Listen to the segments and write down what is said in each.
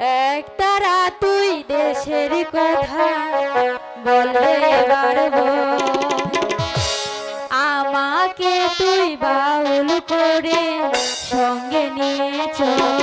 এক তারা তুই দেশের কথা বলে পারব আমাকে তুই বাউল করে সঙ্গে নিয়ে চল।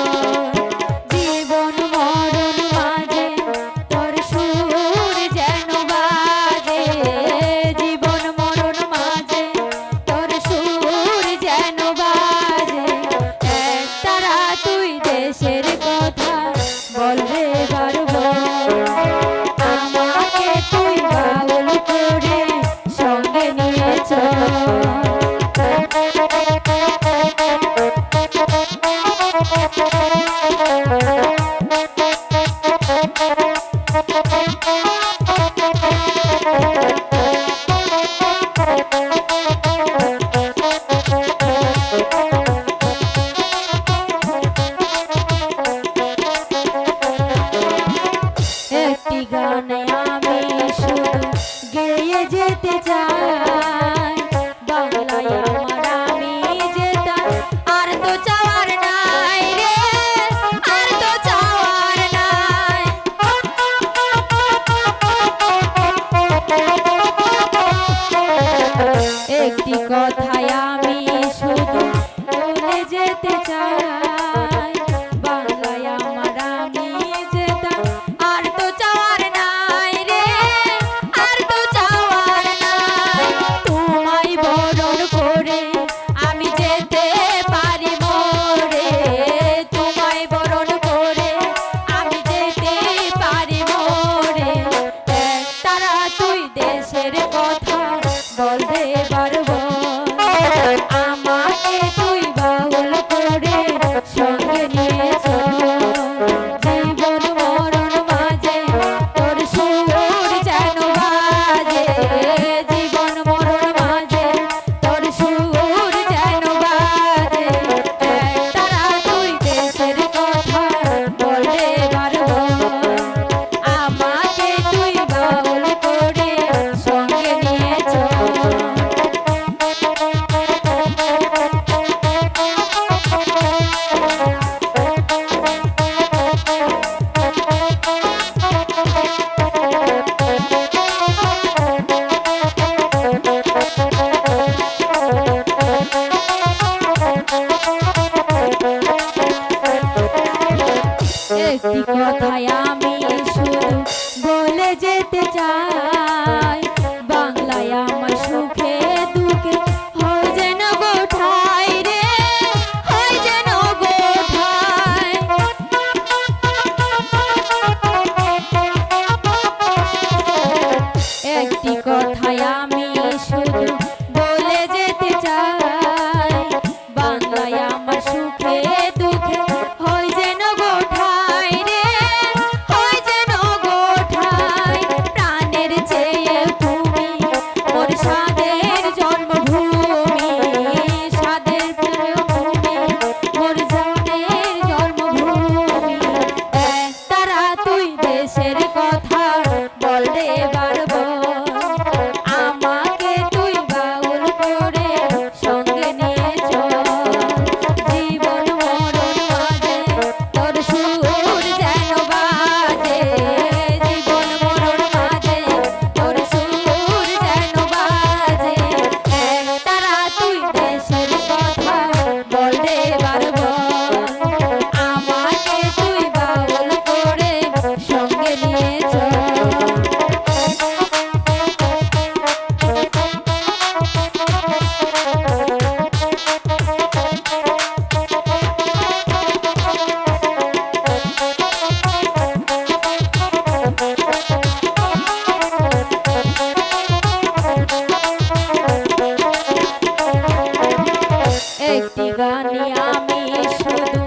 আমি শুধু